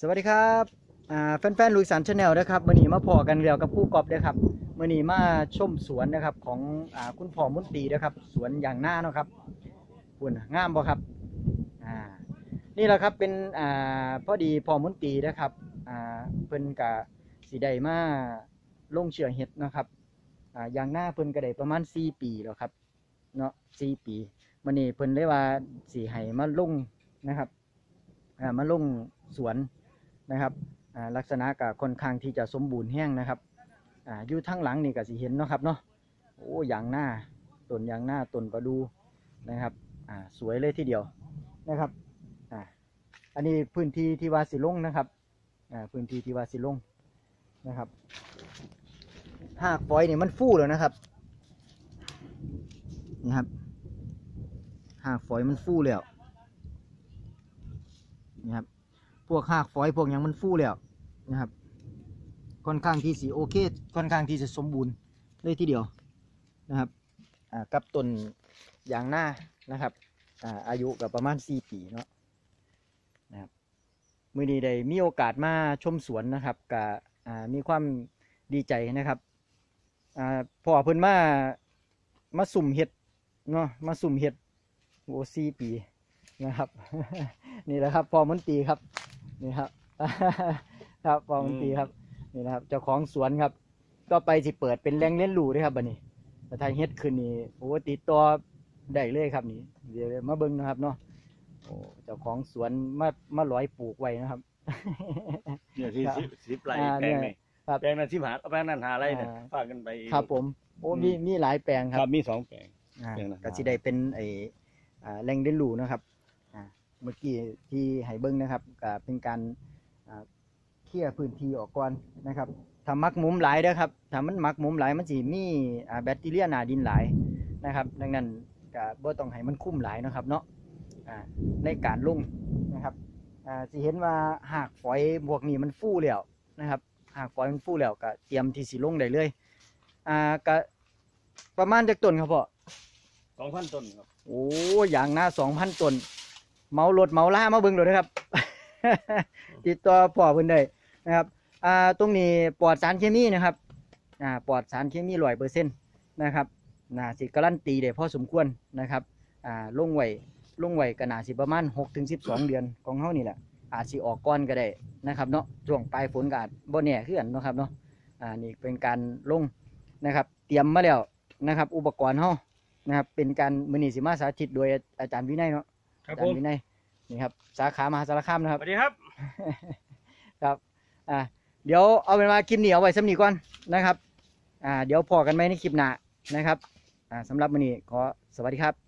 สวัสดีครับแฟนๆลุยสันชาแนลนะครับมื่อนี้มาพอกันเรียวกับผู้กอบเด้อครับมื่อนี้มาชมสวนนะครับของอคุณพ่อมุนตีนะครับ สวนอย่างหน้าเนาะครับคุณงามบ่ครับนี่แหละครับเป็นอพอดีพ่อมุนตีนะครับเพิ่นกะสีได้มาลงเชื่อเห็ดนะครับออย่างหน้าเพิ่นก็ไดประมาณ4ปีแล้วครับเนาะ4ปีมื่อนี้เพิ่นเลยว่าสีให้มาลงนะครับมาลงสวน นะครับลักษณะก็ค่อนข้างที่จะสมบูรณ์แห้งนะครับออยู่ทั้งหลังนี่ก็สิเห็นเนาะครับเนาะโอ้ยางหน้าต้นยางหน้าต้นประดูนะครับสวยเลยทีเดียวนะครับอ,อันนี้พื้นที่ที่วาสิลงนะครับพื้นที่ที่วาสิลงนะครับหากฟอยนี่มันฟูแล้วนะครับนะครับหากฟอยมันฟูแล้วนะครับ พวกหากฝอยพวกหยังมันฟูแล้วนะครับ ค่อนข้างที่สีโอเค ค่อนข้างที่จะสมบูรณ์เลยทีเดียวนะครับกับต้นยางหน้านะครับอาอายุกับประมาณ 4 ปีเนาะนะครับมือนี้ได้มีโอกาสมาชมสวนนะครับกับมีความดีใจนะครับอพอเพิ่นมามาสุ่มเห็ดเนาะมาสุ่มเห็ดโอซีปีนะครับ นี่แหละครับ พอมันตีครับ นี่ครับ ครับปองดนตรีครับนี่นะครับ เจ้าของสวนครับ ก็ไปสิเปิดเป็นแหล่งเลี้ยนรู้ด้วยครับบัดนี้แต่ถ้าเฮ็ดขึ้นนี่โอ้ติดต่อได้เลยครับนี่เดี๋ยวมาเบิ่งนะครับเนาะโอ้เจ้าของสวนมามาร้อยปลูกไว้นะครับเนี่ยที่ครับสิบสิบไร่อ่าแปลงเนี่นี่ยครับแปลงนั้นสิบหาแปลงนั้นหาไร่เนี่ยอ่าฝากกันไปครับผมโอ้อืมมีมีหลายแปลงคครัรับบมีสองแปลงอ่าแปลงละก็สิได้เป็นไออ่าแหล่งเลี้ยนรู้นะครับอ่า เมื่อกี้ที่ให้เบิ่งนะครับก็เป็นการอ่าเคลียร์พื้นที่ออกก่อนนะครับถ้ามักหมุมหลายเด้อครับถ้ามันมักหมุมหลายมันสิมีอ่าแบคทีเรียหนาดินหลายนะครับ ดังนั้นก็บ่ต้องให้มันคุ้มหลายเนาะครับเนาะอ่าในการลงนะครับอ่าสิเห็นว่าหากฝอยพวกนี้มันฟูแล้วนะครับ หากฝอยมันฟูแล้วก็เตรียมที่สิลงได้เลยอ่าก็ประมาณจักต้นครับพ่อสองพันต้นครับ โอ้อย่างหน้าสองพันต้น เมารถเมาล่ามาเบิ่งเลยนะครับ ติดต่อพ่อเพิ่นได้นะครับอ่าตรงนี้ปลอดสารเคมีนะครับอ่าปลอดสารเคมีร้อยเปอร์เซ็นต์นะครับน่าสิการันตีได้พอสมควรนะครับอ่าลงไหวลงไหว้ก็น่าสิประมาณหกถึงสิบสองเดือนของเฮานี่แหละอาจสิออกก้อนก็ได้นะครับเนาะช่วงปลายฝนก็อาจบ่แน่คือกันเนาะครับเนาะอ่านี่เป็นการลงนะครับ เตรียมมาแล้วนะครับ อุปกรณ์เฮานะครับเป็นการมือนีสิมาสาธิตโดยอาจารย์วินัยเนาะ ครับอาจาผรมย์วินัยนี่ครับ สาขามหาสารคามนะครับสวัสดีครับ ครับ อ่า เดี๋ยวเอาเป็นว่าคลิปนี้เอาไว้สำนีก่อนนะครับ อ่า เดี๋ยวพอกันไหมในคลิปหน้านะครับ อ่าสำหรับวันนี้ขอสวัสดีครับ